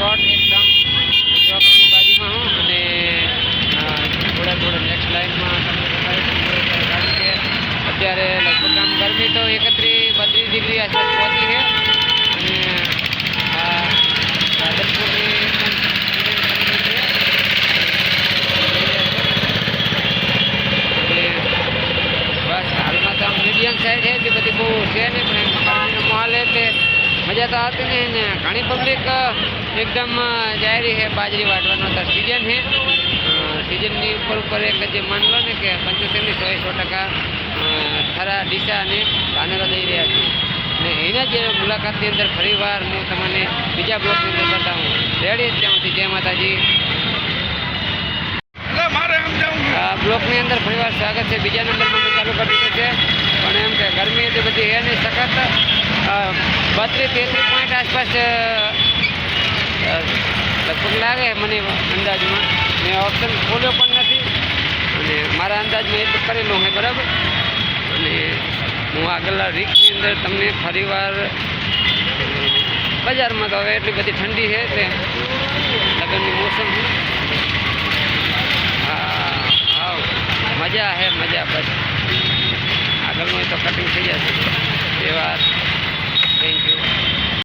Short એકદમ ચોકની બાજુમાં હું, અને થોડા થોડા નેક્સ્ટ લાઈનમાં તમને કારણ કે અત્યારે લગભગ આમ ગરમી તો એકત્રીસ બત્રીસ ડિગ્રી આસપાસ પહોંચે મજા તો આવતી નહીં ને ઘણી પબ્લિક એકદમ જાહેરી છે બાજરી વાટવાનો તો સિઝન છે. સિઝનની ઉપર ઉપર એક જે માન લો ને કે પંચોતેરની સો સો ટકા ખરા દિશા અને ધાનેરા દઈ રહ્યા છે. ને એના જે મુલાકાતની અંદર ફરીવાર હું તમને બીજા બ્લોકની અંદર બતાવું. રેડી જ ત્યાંથી. જય માતાજી. બ્લોકની અંદર ફરીવાર સ્વાગત છે. બીજા નંબરમાં ચાલુ કરી દીધું છે. પણ એમ કે ગરમી એટલી બધી હે નહીં સખત. બત્રીસ તેત્રીસ પોઈન્ટ આસપાસ લગભગ લાગે મને અંદાજમાં. મેં ઓપ્શન ખોલ્યો પણ નથી. અને મારા અંદાજમાં એટલું કરેલું છે, બરાબર? અને હું આગળના રીક્ષની અંદર તમને ફરીવાર, બજારમાં તો હવે એટલી બધી ઠંડી છે તે લગ્નની મોસમ છે. હા મજા હે મજા. બસ. આગળનું તો કટિંગ થઈ જશે. એ વાત